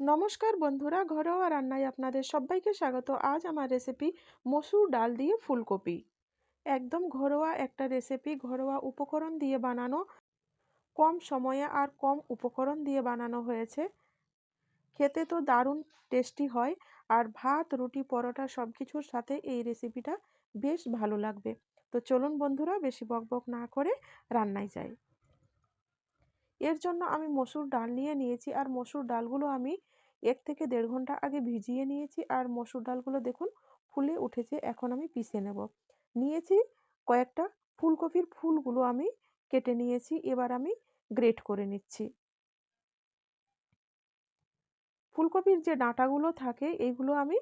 নমস্কার বন্ধুরা, ঘরোয়া রান্নায় আপনাদের সবাইকে স্বাগত। আজ আমার রেসিপি মসুর ডাল দিয়ে ফুলকপি। একদম ঘরোয়া একটা রেসিপি ঘরোয়া উপকরণ দিয়ে বানানো, কম সময়ে আর কম উপকরণ দিয়ে বানানো হয়েছে। খেতে তো দারুণ টেস্টি হয় আর ভাত, রুটি, পরোটা সব কিছুর সাথে এই রেসিপিটা বেশ ভালো লাগবে। তো চলুন বন্ধুরা, বেশি বকবক না করে রান্নায় যাই। এর জন্য আমি মসুর ডাল নিয়ে নিয়েছি। আর মসুর ডালগুলো আমি এক থেকে দেড় ঘণ্টা আগে ভিজিয়ে নিয়েছি। আর মসুর ডালগুলো দেখুন ফুলে উঠেছে, এখন আমি পিষে নেব। নিয়েছি কয়েকটা ফুলকপির ফুলগুলো আমি কেটে নিয়েছি, এবার আমি গ্রেট করে নিচ্ছি। ফুলকপির যে ডাঁটাগুলো থাকে, এইগুলো আমি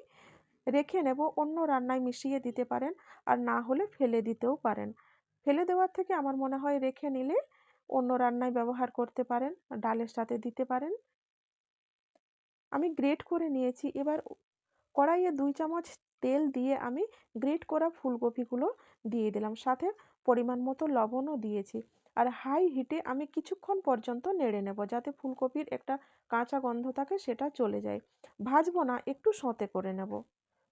রেখে নেব, অন্য রান্নায় মিশিয়ে দিতে পারেন, আর না হলে ফেলে দিতেও পারেন। ফেলে দেওয়ার থেকে আমার মনে হয় রেখে নিলে অন্য রান্নায় ব্যবহার করতে পারেন, ডালের সাথে দিতে পারেন। আমি গ্রেট করে নিয়েছি। এবার কড়াইয়ে দুই চামচ তেল দিয়ে আমি গ্রেট করা ফুলকপিগুলো দিয়ে দিলাম। সাথে পরিমাণ মতো লবণও দিয়েছি। আর হাই হিটে আমি কিছুক্ষণ পর্যন্ত নেড়ে নেব যাতে ফুলকপির একটা কাঁচা গন্ধ থাকে সেটা চলে যায়। ভাজবো না, একটু সঁতে করে নেব।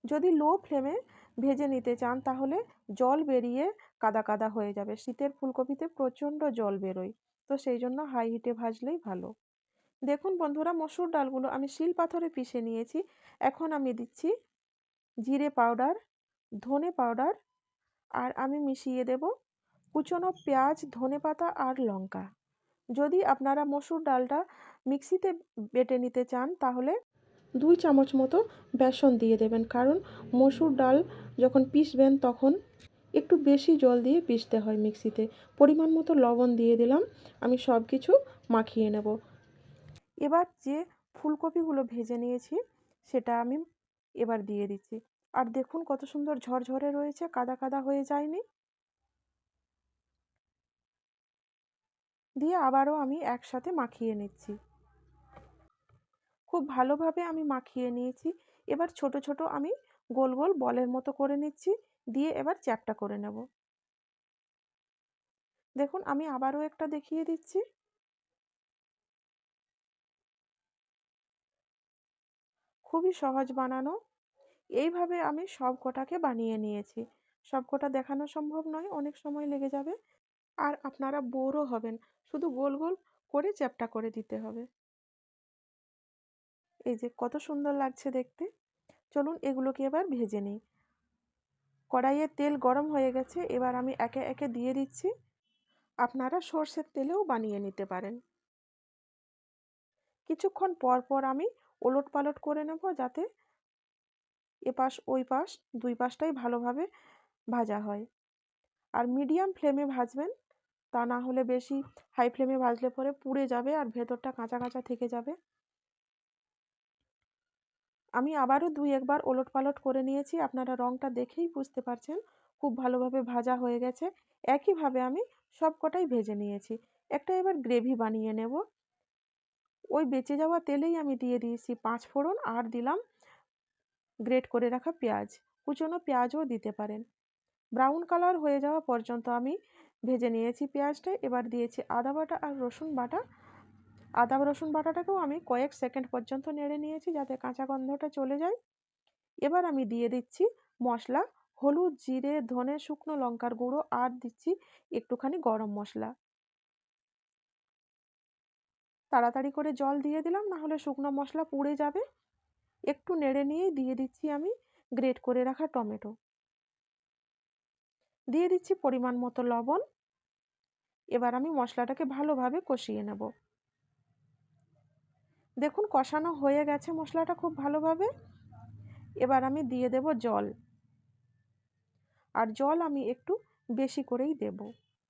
যদি লো ফ্লেমে ভেজে নিতে চান তাহলে জল বেরিয়ে কাদা কাদা হয়ে যাবে। শীতের ফুলকপিতে প্রচণ্ড জল বেরোয়। তো সেই জন্য হাই হিটে ভাজলেই ভালো। দেখুন বন্ধুরা, মসুর ডালগুলো আমি শিল পাথরে পিষে নিয়েছি। এখন আমি দিচ্ছি জিরে পাউডার ধনে পাউডার আর আমি মিশিয়ে দেব কুচনো পেঁয়াজ, ধনে পাতা আর লঙ্কা। যদি আপনারা মসুর ডালটা মিক্সিতে বেটে নিতে চান, তাহলে দুই চামচ মতো বেসন দিয়ে দেবেন। কারণ মসুর ডাল যখন পিসবেন তখন একটু বেশি জল দিয়ে পিষতে হয় মিক্সিতে। পরিমাণ মতো লবণ দিয়ে দিলাম। আমি সব কিছু মাখিয়ে নেব। এবার যে ফুলকপিগুলো ভেজে নিয়েছি, সেটা আমি এবার দিয়ে দিচ্ছি। আর দেখুন কত সুন্দর ঝরঝরে রয়েছে, কাদা কাদা হয়ে যায়নি। দিয়ে আবারও আমি একসাথে মাখিয়ে নিচ্ছি। খুব ভালোভাবে আমি মাখিয়ে নিয়েছি। এবার ছোট ছোট আমি গোল গোল বলের মতো করে নিচ্ছি। দিয়ে এবার চ্যাপটা করে নেব। দেখুন, আমি আবারও একটা দেখিয়ে দিচ্ছি। খুবই সহজ বানানো। এইভাবে আমি সব কটাকে বানিয়ে নিয়েছি। সব কটা দেখানো সম্ভব নয়, অনেক সময় লেগে যাবে। আর আপনারা বোরও হবেন, শুধু গোল গোল করে চ্যাপটা করে দিতে হবে। এই যে কত সুন্দর লাগছে দেখতে। চলুন এগুলোকে এবার ভেজে নিই। কড়াইয়ে তেল গরম হয়ে গেছে, এবার আমি একে একে দিয়ে দিচ্ছি। আপনারা সর্ষের তেলেও বানিয়ে নিতে পারেন। কিছুক্ষণ পর পর আমি ওলট পালট করে নেব যাতে এপাশ ওই পাশ, দুই পাশটাই ভালোভাবে ভাজা হয়। আর মিডিয়াম ফ্লেমে ভাজবেন, তা না হলে বেশি হাই ফ্লেমে ভাজলে পরে পুড়ে যাবে আর ভেতরটা কাঁচা কাঁচা থেকে যাবে। আমি আবারও দুই একবার ওলট পালট করে নিয়েছি। আপনারা রঙটা দেখেই বুঝতে পারছেন, খুব ভালোভাবে ভাজা হয়ে গেছে। একইভাবে আমি সব কটাই ভেজে নিয়েছি। একটা এবার গ্রেভি বানিয়ে নেব। ওই বেঁচে যাওয়া তেলেই আমি দিয়ে দিয়েছি পাঁচ ফোড়ন আর দিলাম গ্রেট করে রাখা পেঁয়াজ। কুচনো পেঁয়াজও দিতে পারেন। ব্রাউন কালার হয়ে যাওয়া পর্যন্ত আমি ভেজে নিয়েছি পেঁয়াজটা। এবার দিয়েছি আদা বাটা আর রসুন বাটা। আদা, রসুন বাটাটাকেও আমি কয়েক সেকেন্ড পর্যন্ত নেড়ে নিয়েছি যাতে কাঁচা গন্ধটা চলে যায়। এবার আমি দিয়ে দিচ্ছি মশলা, হলুদ, জিরে, ধনে, শুকনো লঙ্কার গুঁড়ো আর দিচ্ছি একটুখানি গরম মশলা। তাড়াতাড়ি করে জল দিয়ে দিলাম না হলে শুকনো মশলা পুড়ে যাবে। একটু নেড়ে নিয়েই দিয়ে দিচ্ছি আমি গ্রেট করে রাখা টমেটো। দিয়ে দিচ্ছি পরিমাণ মতো লবণ। এবার আমি মশলাটাকে ভালোভাবে কষিয়ে নেব। দেখুন কষানো হয়ে গেছে মশলাটা খুব ভালোভাবে। এবার আমি দিয়ে দেব জল। আর জল আমি একটু বেশি করেই দেব।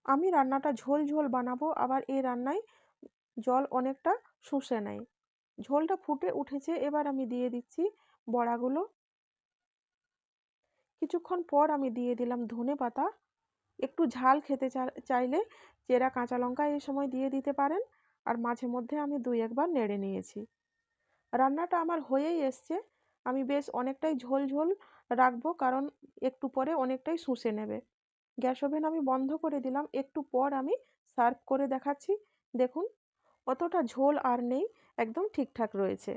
আমি রান্নাটা ঝোল ঝোল বানাবো, আবার এই রান্নায় জল অনেকটা শুষে নেয় ঝোলটা ফুটে উঠেছে, এবার আমি দিয়ে দিচ্ছি বড়াগুলো। কিছুক্ষণ পর আমি দিয়ে দিলাম ধনে পাতা। একটু ঝাল খেতে চাইলে চেরা, কাঁচা লঙ্কা এই সময় দিয়ে দিতে পারেন। আর মাঝে মধ্যে আমি দুই একবার নেড়ে নিয়েছি। রান্নাটা আমার হয়েই এসছে। আমি বেশ অনেকটাই ঝোল ঝোল রাখব কারণ একটু পরে অনেকটাই শুষে নেবে। গ্যাস ওভেন আমি বন্ধ করে দিলাম। একটু পর আমি সার্ভ করে দেখাচ্ছি। দেখুন, অতটা ঝোল আর নেই, একদম ঠিকঠাক রয়েছে।